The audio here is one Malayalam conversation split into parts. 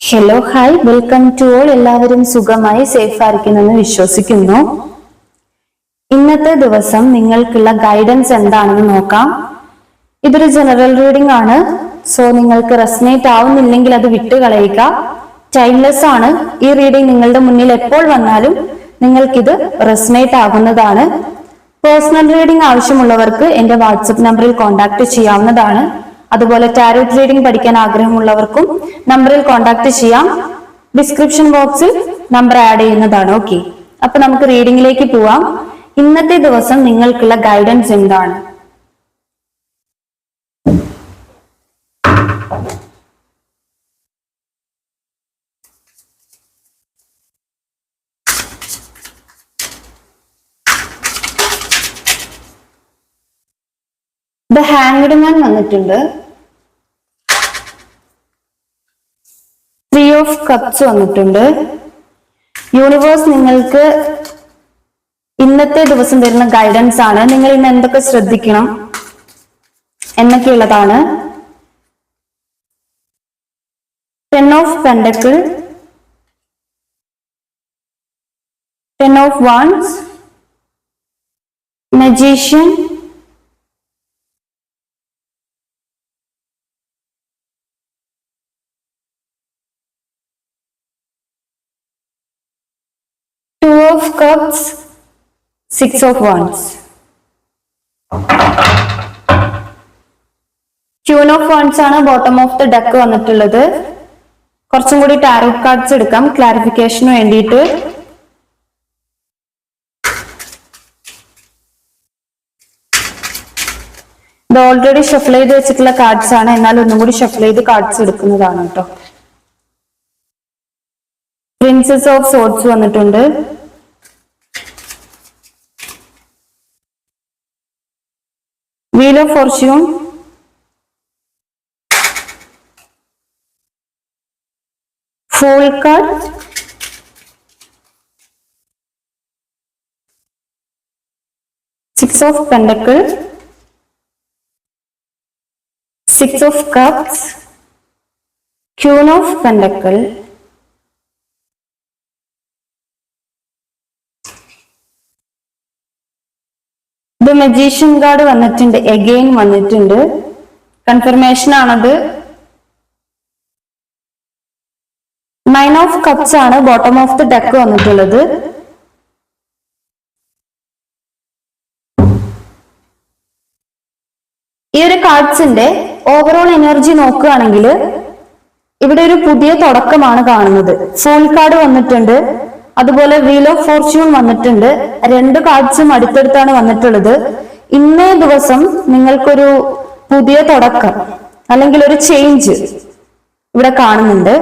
Hello hi welcome to all എല്ലാവരും സുഖമായി സേഫ് ആയിരിക്കുന്നെന്ന് വിശ്വസിക്കുന്നു. ഇന്നത്തെ ദിവസം നിങ്ങൾക്കുള്ള ഗൈഡൻസ് എന്താണെന്ന് നോക്കാം. ഇതൊരു ജനറൽ റീഡിംഗ് ആണ്. സോ നിങ്ങൾക്ക് റെസനേറ്റ് ആവുന്നില്ലെങ്കിൽ അത് വിട്ടുകളയുക. ടൈംലെസ് ആണ്. ഈ റീഡിംഗ് നിങ്ങളുടെ മുന്നിൽ എപ്പോൾ വന്നാലും നിങ്ങൾക്കിത് റെസനേറ്റ് ആകുന്നതാണ് പേഴ്സണൽ റീഡിംഗ് ആവശ്യമുള്ളവർക്ക് എന്റെ വാട്സപ്പ് നമ്പറിൽ കോൺടാക്ട് ചെയ്യാവുന്നതാണ്. അതുപോലെ ടാരോറ്റ് റീഡിംഗ് പഠിക്കാൻ ആഗ്രഹമുള്ളവർക്കും നമ്പറിൽ കോൺടാക്ട് ചെയ്യാം. ഡിസ്ക്രിപ്ഷൻ ബോക്സിൽ നമ്പർ ആഡ് ചെയ്യുന്നതാണ്. ഓക്കെ അപ്പൊ നമുക്ക് റീഡിംഗിലേക്ക് പോവാം. ഇന്നത്തെ ദിവസം നിങ്ങൾക്കുള്ള ഗൈഡൻസ് എന്താണ്? ഹാങ്ഡ് മാൻ വന്നിട്ടുണ്ട്. ത്രീ ഓഫ് കപ്സ് വന്നിട്ടുണ്ട്. യൂണിവേഴ്സ് നിങ്ങൾക്ക് ഇന്നത്തെ ദിവസം തരുന്ന ഗൈഡൻസ് ആണ്. നിങ്ങൾ ഇന്ന് എന്തൊക്കെ ശ്രദ്ധിക്കണം എന്നൊക്കെയുള്ളതാണ് ten of pentacle ten of wands magician two of six of wands queen of wands ആണ് ബോട്ടം ഓഫ് ദ ഡക്ക് വന്നിട്ടുള്ളത്. കുറച്ചും കൂടി ടാരോട്ട് കാർഡ്സ് എടുക്കാം. ക്ലാരിഫിക്കേഷന് വേണ്ടിയിട്ട്. ഇത് ഓൾറെഡി ഷഫിൾ ചെയ്ത് വെച്ചിട്ടുള്ള കാർഡ്സ് ആണ്. എന്നാൽ ഒന്നും കൂടി ഷഫിൾ ചെയ്ത് കാർഡ്സ് എടുക്കുന്നതാണ് കേട്ടോ പ്രിൻസസ് ഓഫ് സോട്സ് വന്നിട്ടുണ്ട്. Wheel of fortune full card six of pentacle six of cups queen of pentacle ഇത് മജീഷ്യൻ കാർഡ് വന്നിട്ടുണ്ട്. എഗെയിൻ വന്നിട്ടുണ്ട്. കൺഫർമേഷൻ ആണത്. നയൻ ഓഫ് കപ്സ് ആണ്. ബോട്ടം ഓഫ് ദി ഡെക്ക് വന്നിട്ടുള്ളത്. ഈ ഒരു കാർഡ്സിന്റെ ഓവറോൾ എനർജി നോക്കുകയാണെങ്കിൽ ഇവിടെ ഒരു പുതിയ തുടക്കമാണ് കാണുന്നത്. ഫുൾ കാർഡ് വന്നിട്ടുണ്ട്. അതുപോലെ വീൽ ഓഫ് ഫോർച്യൂൺ വന്നിട്ടുണ്ട്. രണ്ട് കാർഡ്സും അടുത്തടുത്താണ് വന്നിട്ടുള്ളത്. ഇന്നേ ദിവസം നിങ്ങൾക്കൊരു പുതിയ തുടക്കം അല്ലെങ്കിൽ ഒരു ചേഞ്ച് ഇവിടെ കാണുന്നുണ്ട്.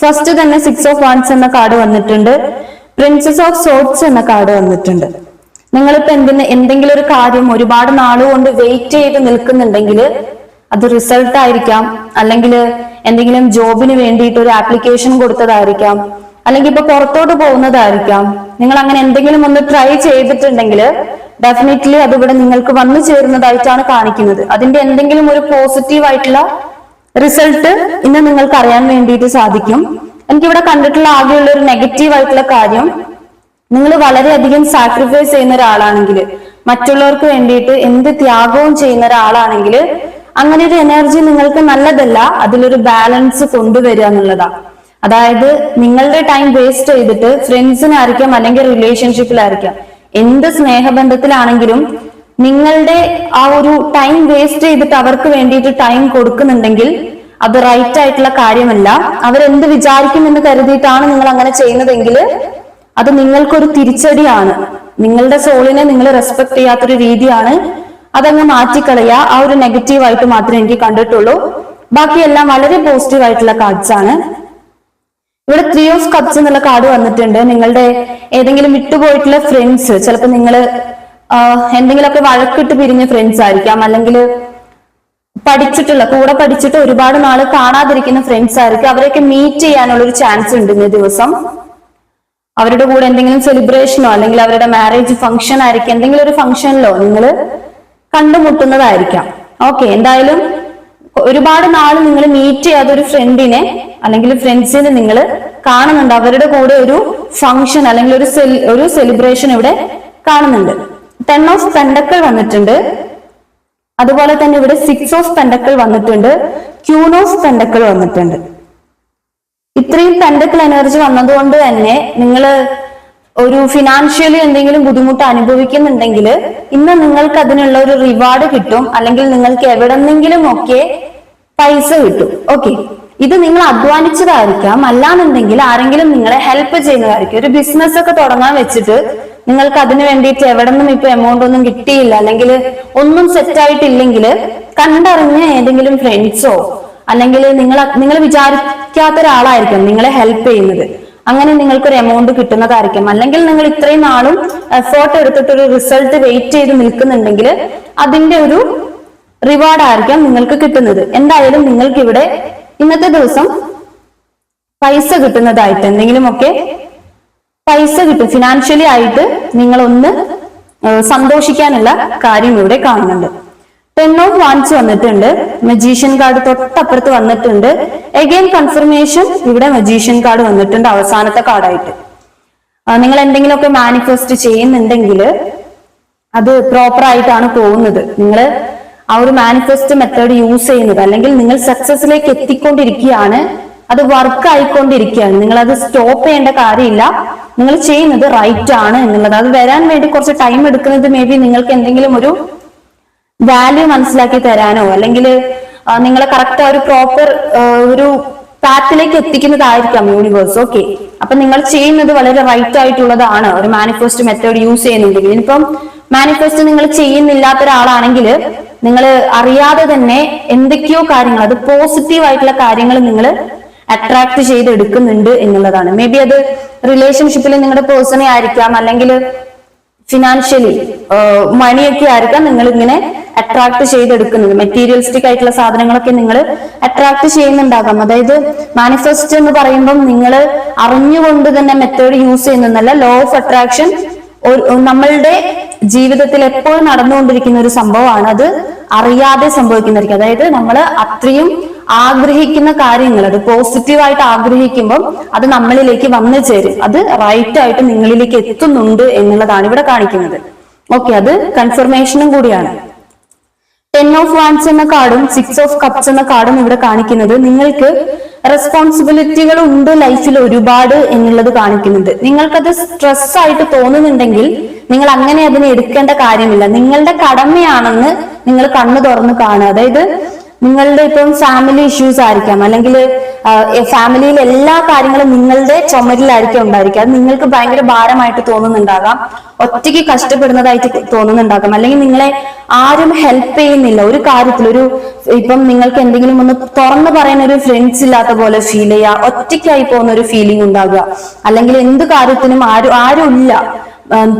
ഫസ്റ്റ് തന്നെ സിക്സ് ഓഫ് വൺസ് എന്ന കാർഡ് വന്നിട്ടുണ്ട്. പ്രിൻസസ് ഓഫ് സോട്ട്സ് എന്ന കാർഡ് വന്നിട്ടുണ്ട്. നിങ്ങളിപ്പോ എന്തിന് എന്തെങ്കിലും ഒരു കാര്യം ഒരുപാട് നാളുകൊണ്ട് വെയിറ്റ് ചെയ്ത് നിൽക്കുന്നുണ്ടെങ്കിൽ അത് റിസൾട്ട് ആയിരിക്കാം. അല്ലെങ്കിൽ എന്തെങ്കിലും ജോബിന് വേണ്ടിയിട്ട് ഒരു ആപ്ലിക്കേഷൻ കൊടുത്തതായിരിക്കാം. അല്ലെങ്കിൽ ഇപ്പൊ പുറത്തോട്ട് പോകുന്നതായിരിക്കാം. നിങ്ങൾ അങ്ങനെ എന്തെങ്കിലും ഒന്ന് ട്രൈ ചെയ്തിട്ടുണ്ടെങ്കിൽ ഡെഫിനറ്റ്ലി അത് ഇവിടെ നിങ്ങൾക്ക് വന്നു ചേരുന്നതായിട്ടാണ് കാണിക്കുന്നത്. അതിന്റെ എന്തെങ്കിലും ഒരു പോസിറ്റീവ് ആയിട്ടുള്ള റിസൾട്ട് ഇന്ന് നിങ്ങൾക്ക് അറിയാൻ വേണ്ടിയിട്ട് സാധിക്കും. എനിക്കിവിടെ കണ്ടിട്ടുള്ള ആകെയുള്ള ഒരു നെഗറ്റീവ് ആയിട്ടുള്ള കാര്യം നിങ്ങൾ വളരെയധികം സാക്രിഫൈസ് ചെയ്യുന്ന ഒരാളാണെങ്കിൽ മറ്റുള്ളവർക്ക് വേണ്ടിയിട്ട് എന്ത് ത്യാഗവും ചെയ്യുന്ന ഒരാളാണെങ്കിൽ അങ്ങനെ ഒരു എനർജി നിങ്ങൾക്ക് നല്ലതല്ല അതിലൊരു ബാലൻസ് കൊണ്ടുവരിക എന്നുള്ളതാണ് അതായത് നിങ്ങളുടെ ടൈം വേസ്റ്റ് ചെയ്തിട്ട് ഫ്രണ്ട്സിനായിരിക്കാം അല്ലെങ്കിൽ റിലേഷൻഷിപ്പിലായിരിക്കാം എന്ത് സ്നേഹബന്ധത്തിലാണെങ്കിലും നിങ്ങളുടെ ആ ഒരു ടൈം വേസ്റ്റ് ചെയ്തിട്ട് അവർക്ക് വേണ്ടിയിട്ട് ടൈം കൊടുക്കുന്നുണ്ടെങ്കിൽ അത് റൈറ്റ് ആയിട്ടുള്ള കാര്യമല്ല. അവരെന്ത് വിചാരിക്കുമെന്ന് കരുതിയിട്ടാണ് നിങ്ങൾ അങ്ങനെ ചെയ്യുന്നതെങ്കിൽ അത് നിങ്ങൾക്കൊരു തിരിച്ചടിയാണ്. നിങ്ങളുടെ സോളിനെ നിങ്ങൾ റെസ്പെക്ട് ചെയ്യാത്തൊരു രീതിയാണ്. അതങ്ങ് മാറ്റിക്കളയുക. ആ ഒരു നെഗറ്റീവായിട്ട് മാത്രമേ എനിക്ക് കണ്ടിട്ടുള്ളൂ. ബാക്കിയെല്ലാം വളരെ പോസിറ്റീവ് ആയിട്ടുള്ള കാർഡ്സ് ആണ്. ഇവിടെ ത്രീ ഓഫ് കപ്സ് എന്നുള്ള കാർഡ് വന്നിട്ടുണ്ട്. നിങ്ങളുടെ ഏതെങ്കിലും വിട്ടുപോയിട്ടുള്ള ഫ്രണ്ട്സ് ചിലപ്പോൾ നിങ്ങൾ എന്തെങ്കിലുമൊക്കെ വഴക്കിട്ട് പിരിഞ്ഞ ഫ്രണ്ട്സ് ആയിരിക്കാം. അല്ലെങ്കിൽ പഠിച്ചിട്ടുള്ള കൂടെ പഠിച്ചിട്ട് ഒരുപാട് നാൾ കാണാതിരിക്കുന്ന ഫ്രണ്ട്സ് ആയിരിക്കും. അവരെയൊക്കെ മീറ്റ് ചെയ്യാനുള്ള ഒരു ചാൻസ് ഉണ്ട് ഇന്നേ ദിവസം. അവരുടെ കൂടെ എന്തെങ്കിലും സെലിബ്രേഷനോ അല്ലെങ്കിൽ അവരുടെ മാരേജ് ഫംഗ്ഷൻ ആയിരിക്കും. എന്തെങ്കിലും ഒരു ഫംഗ്ഷനിലോ നിങ്ങൾ കണ്ടുമുട്ടുന്നതായിരിക്കാം. ഓക്കെ എന്തായാലും ഒരുപാട് നാൾ നിങ്ങൾ മീറ്റ് ചെയ്യാത്ത ഒരു ഫ്രണ്ടിനെ അല്ലെങ്കിൽ ഫ്രണ്ട്സിനെ നിങ്ങൾ കാണുന്നുണ്ട്. അവരുടെ കൂടെ ഒരു ഫംഗ്ഷൻ അല്ലെങ്കിൽ ഒരു ഒരു സെലിബ്രേഷൻ ഇവിടെ കാണുന്നുണ്ട്. ടെൻ ഓഫ് പെൻഡക്കൾ വന്നിട്ടുണ്ട്. അതുപോലെ തന്നെ ഇവിടെ സിക്സ് ഓഫ് പെൻഡക്കൾ വന്നിട്ടുണ്ട്. ക്യൂൺ ഓഫ് പെൻഡക്കൾ വന്നിട്ടുണ്ട്. ഇത്രയും പെൻഡക്കൾ എനർജി വന്നതുകൊണ്ട് തന്നെ നിങ്ങൾ ഒരു ഫിനാൻഷ്യലി എന്തെങ്കിലും ബുദ്ധിമുട്ട് അനുഭവിക്കുന്നുണ്ടെങ്കിൽ ഇന്ന് നിങ്ങൾക്ക് അതിനുള്ള ഒരു റിവാർഡ് കിട്ടും. അല്ലെങ്കിൽ നിങ്ങൾക്ക് എവിടെന്നെങ്കിലും ഒക്കെ പൈസ കിട്ടും. ഓക്കെ ഇത് നിങ്ങൾ അധ്വാനിച്ചതായിരിക്കാം. അല്ലാന്നുണ്ടെങ്കിൽ ആരെങ്കിലും നിങ്ങളെ ഹെൽപ്പ് ചെയ്യുന്നതായിരിക്കും. ഒരു ബിസിനസ് ഒക്കെ തുടങ്ങാൻ വെച്ചിട്ട് നിങ്ങൾക്ക് അതിന് വേണ്ടിയിട്ട് എവിടെ നിന്നും ഇപ്പൊ എമൗണ്ട് ഒന്നും കിട്ടിയില്ല. അല്ലെങ്കിൽ ഒന്നും സെറ്റ് ആയിട്ടില്ലെങ്കിൽ കണ്ടറിഞ്ഞ ഏതെങ്കിലും ഫ്രണ്ട്സോ അല്ലെങ്കിൽ നിങ്ങൾ നിങ്ങൾ വിചാരിക്കാത്ത ഒരാളായിരിക്കും നിങ്ങളെ ഹെൽപ്പ് ചെയ്യുന്നത്. അങ്ങനെ നിങ്ങൾക്ക് ഒരു എമൗണ്ട് കിട്ടുന്നതായിരിക്കും. അല്ലെങ്കിൽ നിങ്ങൾ ഇത്രയും നാളും എഫേർട്ട് എടുത്തിട്ട് ഒരു റിസൾട്ട് വെയിറ്റ് ചെയ്ത് നിൽക്കുന്നുണ്ടെങ്കിൽ അതിന്റെ ഒരു റിവാർഡ് ആയിരിക്കാം നിങ്ങൾക്ക് കിട്ടുന്നത്. എന്തായാലും നിങ്ങൾക്ക് ഇവിടെ ഇന്നത്തെ ദിവസം പൈസ കിട്ടുന്നതായിട്ട് എന്തെങ്കിലുമൊക്കെ പൈസ കിട്ടും. ഫിനാൻഷ്യലി ആയിട്ട് നിങ്ങൾ ഒന്ന് സന്തോഷിക്കാനുള്ള കാര്യം ഇവിടെ കാണുന്നുണ്ട്. ടെൻ ഓഫ് വാൻസ് വന്നിട്ടുണ്ട്. മജീഷ്യൻ കാർഡ് തൊട്ടപ്പുറത്ത് വന്നിട്ടുണ്ട്. എഗെയിൻ കൺഫർമേഷൻ ഇവിടെ മജീഷ്യൻ കാർഡ് വന്നിട്ടുണ്ട് അവസാനത്തെ കാർഡായിട്ട് നിങ്ങൾ എന്തെങ്കിലുമൊക്കെ മാനിഫെസ്റ്റ് ചെയ്യുന്നുണ്ടെങ്കിൽ അത് പ്രോപ്പർ ആയിട്ടാണ് പോകുന്നത്. നിങ്ങൾ ആ ഒരു മാനിഫെസ്റ്റ് മെത്തേഡ് യൂസ് ചെയ്യുന്നത്. അല്ലെങ്കിൽ നിങ്ങൾ സക്സസിലേക്ക് എത്തിക്കൊണ്ടിരിക്കുകയാണ്. അത് വർക്ക് ആയിക്കൊണ്ടിരിക്കുകയാണ്. നിങ്ങൾ അത് സ്റ്റോപ്പ് ചെയ്യേണ്ട കാര്യമില്ല. നിങ്ങൾ ചെയ്യുന്നത് റൈറ്റ് ആണ് എന്നുള്ളത്. അത് വരാൻ വേണ്ടി കുറച്ച് ടൈം എടുക്കുന്നത് മേ ബി നിങ്ങൾക്ക് എന്തെങ്കിലും ഒരു വാല്യൂ മനസ്സിലാക്കി തരാനോ അല്ലെങ്കിൽ നിങ്ങളെ കറക്റ്റ് ഒരു പ്രോപ്പർ ഒരു പാത്തിലേക്ക് എത്തിക്കുന്നതായിരിക്കാം യൂണിവേഴ്സ് ഓക്കെ അപ്പൊ നിങ്ങൾ ചെയ്യുന്നത് വളരെ റൈറ്റ് ആയിട്ടുള്ളതാണ്. ഒരു മാനിഫെസ്റ്റ് മെത്തേഡ് യൂസ് ചെയ്യുന്നുണ്ടെങ്കിൽ. ഇനിയിപ്പം മാനിഫെസ്റ്റ് നിങ്ങൾ ചെയ്യുന്നില്ലാത്ത ഒരാളാണെങ്കിൽ നിങ്ങൾ അറിയാതെ തന്നെ എന്തൊക്കെയോ കാര്യങ്ങൾ അത് പോസിറ്റീവ് ആയിട്ടുള്ള കാര്യങ്ങൾ നിങ്ങൾ അട്രാക്ട് ചെയ്ത് എടുക്കുന്നുണ്ട് എന്നുള്ളതാണ്. മേ ബി അത് റിലേഷൻഷിപ്പിൽ നിങ്ങളുടെ പേഴ്സണെ ആയിരിക്കാം അല്ലെങ്കിൽ ഫിനാൻഷ്യലി മണിയൊക്കെ ആയിരിക്കാം നിങ്ങൾ ഇങ്ങനെ അട്രാക്ട് ചെയ്തെടുക്കുന്നത്. മെറ്റീരിയലിസ്റ്റിക് ആയിട്ടുള്ള സാധനങ്ങളൊക്കെ നിങ്ങൾ അട്രാക്ട് ചെയ്യുന്നുണ്ടാകാം. അതായത് മാനിഫെസ്റ്റ് എന്ന് പറയുമ്പം നിങ്ങൾ അറിഞ്ഞുകൊണ്ട് തന്നെ മെത്തേഡ് യൂസ് ചെയ്യുന്നതല്ല ലോ ഓഫ് അട്രാക്ഷൻ നമ്മളുടെ ജീവിതത്തിൽ എപ്പോഴും നടന്നുകൊണ്ടിരിക്കുന്ന ഒരു സംഭവമാണ്. അത് അറിയാതെ സംഭവിക്കുന്നതായിരിക്കും. അതായത് നമ്മൾ അത്രയും ആഗ്രഹിക്കുന്ന കാര്യങ്ങൾ അത് പോസിറ്റീവായിട്ട് ആഗ്രഹിക്കുമ്പം അത് നമ്മളിലേക്ക് വന്നു ചേരും. അത് റൈറ്റ് ആയിട്ട് നിങ്ങളിലേക്ക് എത്തുന്നുണ്ട് എന്നുള്ളതാണ് ഇവിടെ കാണിക്കുന്നത്. ഓക്കെ അത് കൺഫർമേഷനും കൂടിയാണ്. ടെൻ ഓഫ് വാൻസ് എന്ന കാർഡും സിക്സ് ഓഫ് കപ്സ് എന്ന കാർഡും ഇവിടെ കാണിക്കുന്നത് നിങ്ങൾക്ക് റെസ്പോൺസിബിലിറ്റികൾ ഉണ്ട് ലൈഫിൽ ഒരുപാട് എന്നുള്ളത് കാണിക്കുന്നുണ്ട്. നിങ്ങൾക്കത് സ്ട്രെസ് ആയിട്ട് തോന്നുന്നുണ്ടെങ്കിൽ നിങ്ങൾ അങ്ങനെ അതിനെ എടുക്കേണ്ട കാര്യമില്ല. നിങ്ങളുടെ കടമയാണെന്ന് നിങ്ങൾ കണ്ണു തുറന്ന് കാണുക. അതായത് നിങ്ങളുടെ ഇപ്പം ഫാമിലി ഇഷ്യൂസ് ആയിരിക്കാം. അല്ലെങ്കിൽ ഫാമിലിയിൽ എല്ലാ കാര്യങ്ങളും നിങ്ങളുടെ ചുമരിലായിരിക്കും ഉണ്ടായിരിക്കുക. അത് നിങ്ങൾക്ക് ഭയങ്കര ഭാരമായിട്ട് തോന്നുന്നുണ്ടാകാം. ഒറ്റയ്ക്ക് കഷ്ടപ്പെടുന്നതായിട്ട് തോന്നുന്നുണ്ടാകാം. അല്ലെങ്കിൽ നിങ്ങളെ ആരും ഹെൽപ്പ് ചെയ്യുന്നില്ല. ഒരു കാര്യത്തിൽ ഒരു ഇപ്പം നിങ്ങൾക്ക് എന്തെങ്കിലും ഒന്ന് തുറന്നു പറയുന്ന ഒരു ഫ്രണ്ട്സ് ഇല്ലാത്ത പോലെ ഫീൽ ചെയ്യുക. ഒറ്റയ്ക്കായി പോകുന്ന ഒരു ഫീലിംഗ് ഉണ്ടാകുക. അല്ലെങ്കിൽ എന്ത് കാര്യത്തിനും ആരും ആരും ഇല്ല.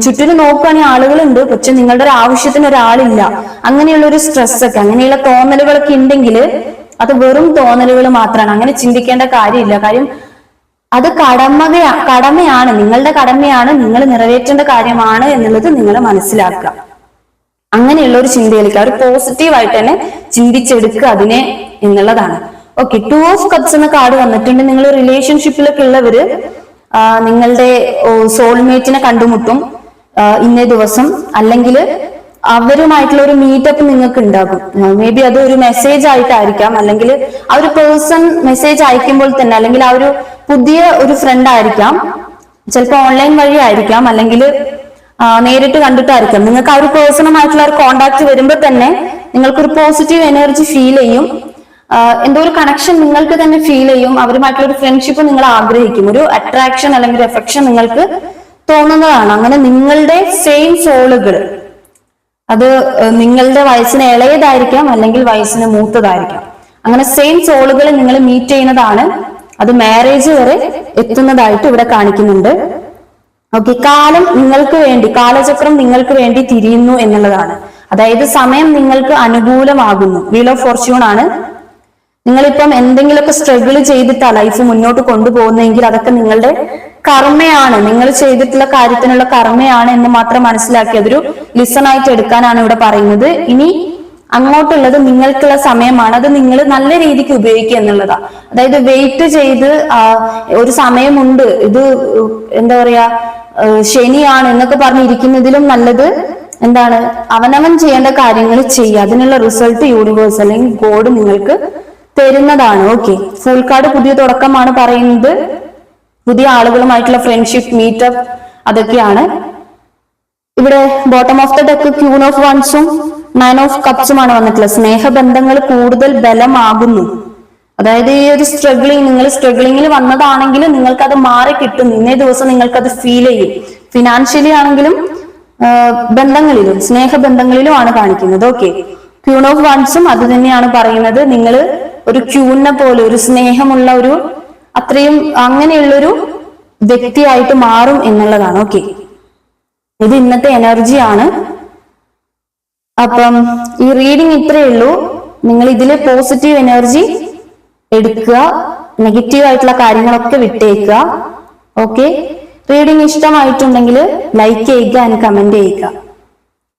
ചുറ്റിനും നോക്കുകയാണെങ്കിൽ ആളുകളുണ്ട് പക്ഷെ നിങ്ങളുടെ ഒരു ആവശ്യത്തിന് ഒരാളില്ല. അങ്ങനെയുള്ള ഒരു സ്ട്രെസ് ഒക്കെ അങ്ങനെയുള്ള തോന്നലുകളൊക്കെ ഉണ്ടെങ്കിൽ അത് വെറും തോന്നലുകൾ മാത്രമാണ് അങ്ങനെ ചിന്തിക്കേണ്ട കാര്യമില്ല. കാര്യം അത് കടമകയാ കടമയാണ്. നിങ്ങളുടെ കടമയാണ്. നിങ്ങൾ നിറവേറ്റേണ്ട കാര്യമാണ് എന്നുള്ളത് നിങ്ങൾ മനസ്സിലാക്കുക. അങ്ങനെയുള്ള ഒരു ചിന്തയിലേക്ക് ഒരു പോസിറ്റീവ് ആയിട്ട് തന്നെ ചിന്തിച്ചെടുക്കുക അതിനെ എന്നുള്ളതാണ്. ഓക്കെ ടു ഓഫ് കപ്സ് എന്ന കാർഡ് വന്നിട്ടുണ്ട്. നിങ്ങൾ റിലേഷൻഷിപ്പിലൊക്കെ ഉള്ളവര് നിങ്ങളുടെ സോൾമേറ്റിനെ കണ്ടുമുട്ടും ഇന്നേ ദിവസം. അല്ലെങ്കിൽ അവരുമായിട്ടുള്ള ഒരു മീറ്റപ്പ് നിങ്ങൾക്ക് ഉണ്ടാകും മേ ബി അത് ഒരു മെസ്സേജ് ആയിട്ടായിരിക്കാം. അല്ലെങ്കിൽ ആ ഒരു പേഴ്സൺ മെസ്സേജ് അയക്കുമ്പോൾ തന്നെ അല്ലെങ്കിൽ ആ ഒരു പുതിയ ഒരു ഫ്രണ്ട് ആയിരിക്കാം. ചിലപ്പോൾ ഓൺലൈൻ വഴി ആയിരിക്കാം. അല്ലെങ്കിൽ നേരിട്ട് കണ്ടിട്ടായിരിക്കാം. നിങ്ങൾക്ക് ആ ഒരു പേഴ്സണുമായിട്ടുള്ള ഒരു കോണ്ടാക്ട് വരുമ്പോൾ തന്നെ നിങ്ങൾക്കൊരു പോസിറ്റീവ് എനർജി ഫീൽ ചെയ്യും. എന്തോ ഒരു കണക്ഷൻ നിങ്ങൾക്ക് തന്നെ ഫീൽ ചെയ്യും. അവരുമായിട്ടുള്ള ഒരു ഫ്രണ്ട്ഷിപ്പ് നിങ്ങൾ ആഗ്രഹിക്കും. ഒരു അട്രാക്ഷൻ അല്ലെങ്കിൽ എഫക്ഷൻ നിങ്ങൾക്ക് തോന്നുന്നതാണ്. അങ്ങനെ നിങ്ങളുടെ സെയിം സോളുകൾ അത് നിങ്ങളുടെ വയസ്സിന് ഇളയതായിരിക്കാം അല്ലെങ്കിൽ വയസ്സിന് മൂത്തതായിരിക്കാം. അങ്ങനെ സെയിം സോളുകൾ നിങ്ങൾ മീറ്റ് ചെയ്യുന്നതാണ്. അത് മാരേജ് വരെ എത്തുന്നതായിട്ട് ഇവിടെ കാണിക്കുന്നുണ്ട്. ഓക്കെ കാലം നിങ്ങൾക്ക് വേണ്ടി കാലചക്രം നിങ്ങൾക്ക് വേണ്ടി തിരിയുന്നു എന്നുള്ളതാണ്. അതായത് സമയം നിങ്ങൾക്ക് അനുകൂലമാകുന്നു. വീൽ ഓഫ് ഫോർച്യൂൺ ആണ്. നിങ്ങളിപ്പം എന്തെങ്കിലുമൊക്കെ സ്ട്രഗിൾ ചെയ്തിട്ടാണ് ലൈഫ് മുന്നോട്ട് കൊണ്ടുപോകുന്നതെങ്കിൽ അതൊക്കെ നിങ്ങളുടെ കർമ്മയാണ്. നിങ്ങൾ ചെയ്തിട്ടുള്ള കാര്യത്തിനുള്ള കർമ്മയാണ് എന്ന് മാത്രം മനസ്സിലാക്കി അതൊരു ലിസൺ ആയിട്ട് എടുക്കാനാണ് ഇവിടെ പറയുന്നത്. ഇനി അങ്ങോട്ടുള്ളത് നിങ്ങൾക്കുള്ള സമയമാണ്. അത് നിങ്ങൾ നല്ല രീതിക്ക് ഉപയോഗിക്കുക എന്നുള്ളതാ. അതായത് വെയിറ്റ് ചെയ്ത് ഒരു സമയമുണ്ട്. ഇത് എന്താ പറയാ ശനിയാണ് എന്നൊക്കെ പറഞ്ഞിരിക്കുന്നതിലും നല്ലത് എന്താണ്? അവനവൻ ചെയ്യേണ്ട കാര്യങ്ങൾ ചെയ്യുക. അതിനുള്ള റിസൾട്ട് യൂണിവേഴ്സ് അല്ലെങ്കിൽ ഗോഡ് നിങ്ങൾക്ക് തരുന്നതാണ്. ഓക്കെ ഫുൾ കാർഡ് പുതിയ തുടക്കമാണ് പറയുന്നത്. പുതിയ ആളുകളുമായിട്ടുള്ള ഫ്രണ്ട്ഷിപ്പ് മീറ്റപ്പ് അതൊക്കെയാണ്. ഇവിടെ bottom of the deck queen of വൺസും nine of കപ്സുമാണ് വന്നിട്ടുള്ളത്. സ്നേഹബന്ധങ്ങൾ കൂടുതൽ ബലമാകുന്നു. അതായത് ഈ ഒരു സ്ട്രഗിളിങ് നിങ്ങൾ സ്ട്രഗിളിങ്ങിൽ വന്നതാണെങ്കിൽ നിങ്ങൾക്ക് അത് മാറി കിട്ടും ഇന്നേ ദിവസം നിങ്ങൾക്ക് അത് ഫീൽ ചെയ്യും. ഫിനാൻഷ്യലി ആണെങ്കിലും ബന്ധങ്ങളിലും സ്നേഹബന്ധങ്ങളിലും ആണ് കാണിക്കുന്നത്. ഓക്കെ ക്യൂൺ ഓഫ് വൺസും അത് തന്നെയാണ് പറയുന്നത്. നിങ്ങൾ ഒരു ക്യൂനെ പോലെ ഒരു സ്നേഹമുള്ള ഒരു അത്രയും അങ്ങനെയുള്ളൊരു വ്യക്തിയായിട്ട് മാറും എന്നുള്ളതാണ്. ഓക്കെ ഇത് ഇന്നത്തെ എനർജിയാണ് അപ്പം ഈ റീഡിങ് ഇത്രയേ ഉള്ളൂ. നിങ്ങൾ ഇതിലെ പോസിറ്റീവ് എനർജി എടുക്കുക നെഗറ്റീവ് ആയിട്ടുള്ള കാര്യങ്ങളൊക്കെ വിട്ടേക്കുക. ഓക്കെ റീഡിങ് ഇഷ്ടമായിട്ടുണ്ടെങ്കിൽ ലൈക്ക് ചെയ്യുക ആൻഡ് കമന്റ് ചെയ്യുക.